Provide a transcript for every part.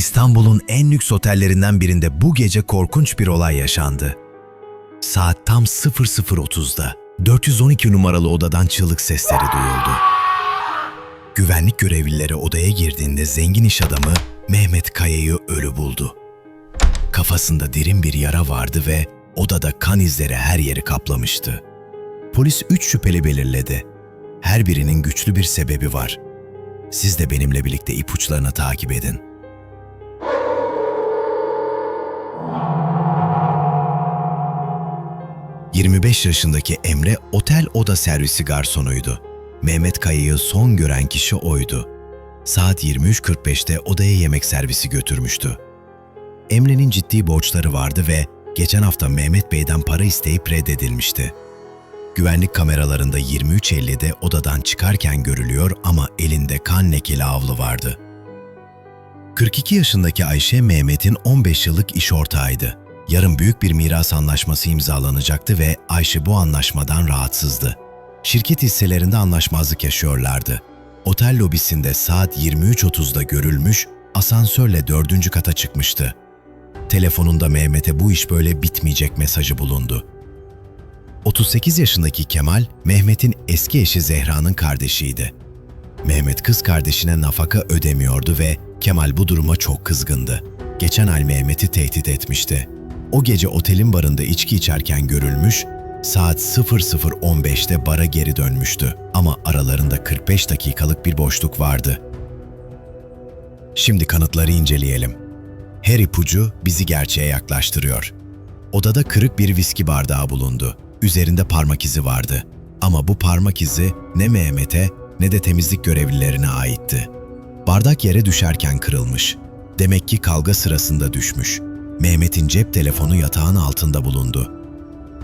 İstanbul'un en lüks otellerinden birinde bu gece korkunç bir olay yaşandı. Saat tam 00.30'da 412 numaralı odadan çığlık sesleri duyuldu. Güvenlik görevlileri odaya girdiğinde zengin iş adamı Mehmet Kaya'yı ölü buldu. Kafasında derin bir yara vardı ve odada kan izleri her yeri kaplamıştı. Polis üç şüpheli belirledi. Her birinin güçlü bir sebebi var. Siz de benimle birlikte ipuçlarını takip edin. ...25 yaşındaki Emre otel oda servisi garsonuydu. Mehmet Kaya'yı son gören kişi oydu. Saat 23.45'te odaya yemek servisi götürmüştü. Emre'nin ciddi borçları vardı ve geçen hafta Mehmet Bey'den para isteyip reddedilmişti. Güvenlik kameralarında 23.50'de odadan çıkarken görülüyor ama elinde kan lekeli havlu vardı. 42 yaşındaki Ayşe Mehmet'in 15 yıllık iş ortağıydı. Yarın büyük bir miras anlaşması imzalanacaktı ve Ayşe bu anlaşmadan rahatsızdı. Şirket hisselerinde anlaşmazlık yaşıyorlardı. Otel lobisinde saat 23.30'da görülmüş, asansörle dördüncü kata çıkmıştı. Telefonunda Mehmet'e bu iş böyle bitmeyecek mesajı bulundu. 38 yaşındaki Kemal, Mehmet'in eski eşi Zehra'nın kardeşiydi. Mehmet kız kardeşine nafaka ödemiyordu ve Kemal bu duruma çok kızgındı. Geçen ay Mehmet'i tehdit etmişti. O gece otelin barında içki içerken görülmüş, saat 00.15'te bara geri dönmüştü ama aralarında 45 dakikalık bir boşluk vardı. Şimdi kanıtları inceleyelim. Her ipucu bizi gerçeğe yaklaştırıyor. Odada kırık bir viski bardağı bulundu. Üzerinde parmak izi vardı. Ama bu parmak izi ne Mehmet'e ne de temizlik görevlilerine aitti. Bardak yere düşerken kırılmış. Demek ki kavga sırasında düşmüş. Mehmet'in cep telefonu yatağın altında bulundu.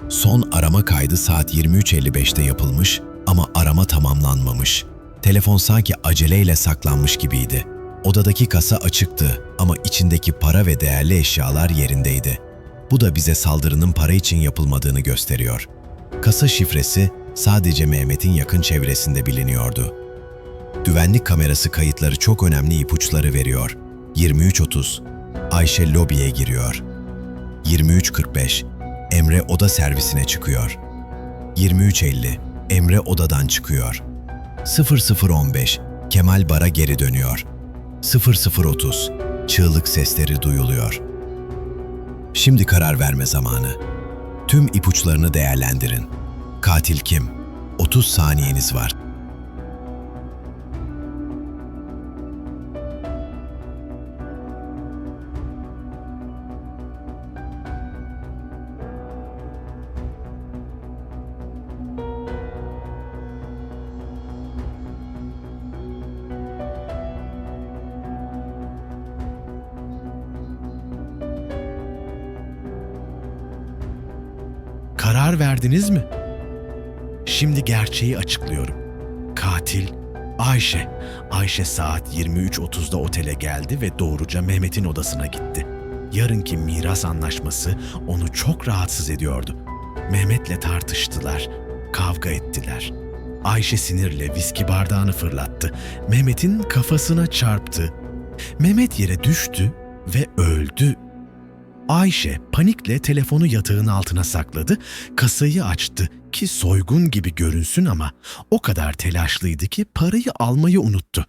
Son arama kaydı saat 23.55'te yapılmış ama arama tamamlanmamış. Telefon sanki aceleyle saklanmış gibiydi. Odadaki kasa açıktı ama içindeki para ve değerli eşyalar yerindeydi. Bu da bize saldırının para için yapılmadığını gösteriyor. Kasa şifresi sadece Mehmet'in yakın çevresinde biliniyordu. Güvenlik kamerası kayıtları çok önemli ipuçları veriyor. 23.30 Ayşe lobiye giriyor. 23.45 Emre oda servisine çıkıyor. 23.50 Emre odadan çıkıyor. 00.15 Kemal bara geri dönüyor. 00.30 Çığlık sesleri duyuluyor. Şimdi karar verme zamanı. Tüm ipuçlarını değerlendirin. Katil kim? 30 saniyeniz var. Karar verdiniz mi? Şimdi gerçeği açıklıyorum. Katil Ayşe. Ayşe saat 23.30'da otele geldi ve doğruca Mehmet'in odasına gitti. Yarınki miras anlaşması onu çok rahatsız ediyordu. Mehmet'le tartıştılar, kavga ettiler. Ayşe sinirle viski bardağını fırlattı. Mehmet'in kafasına çarptı. Mehmet yere düştü ve öldü. Ayşe panikle telefonu yatağın altına sakladı, kasayı açtı ki soygun gibi görünsün ama o kadar telaşlıydı ki parayı almayı unuttu.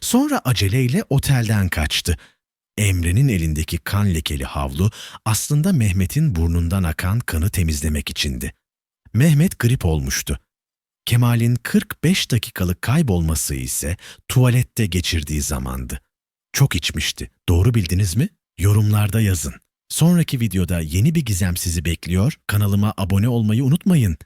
Sonra aceleyle otelden kaçtı. Emre'nin elindeki kan lekeli havlu aslında Mehmet'in burnundan akan kanı temizlemek içindi. Mehmet grip olmuştu. Kemal'in 45 dakikalık kaybolması ise tuvalette geçirdiği zamandı. Çok içmişti. Doğru bildiniz mi? Yorumlarda yazın. Sonraki videoda yeni bir gizem sizi bekliyor. Kanalıma abone olmayı unutmayın.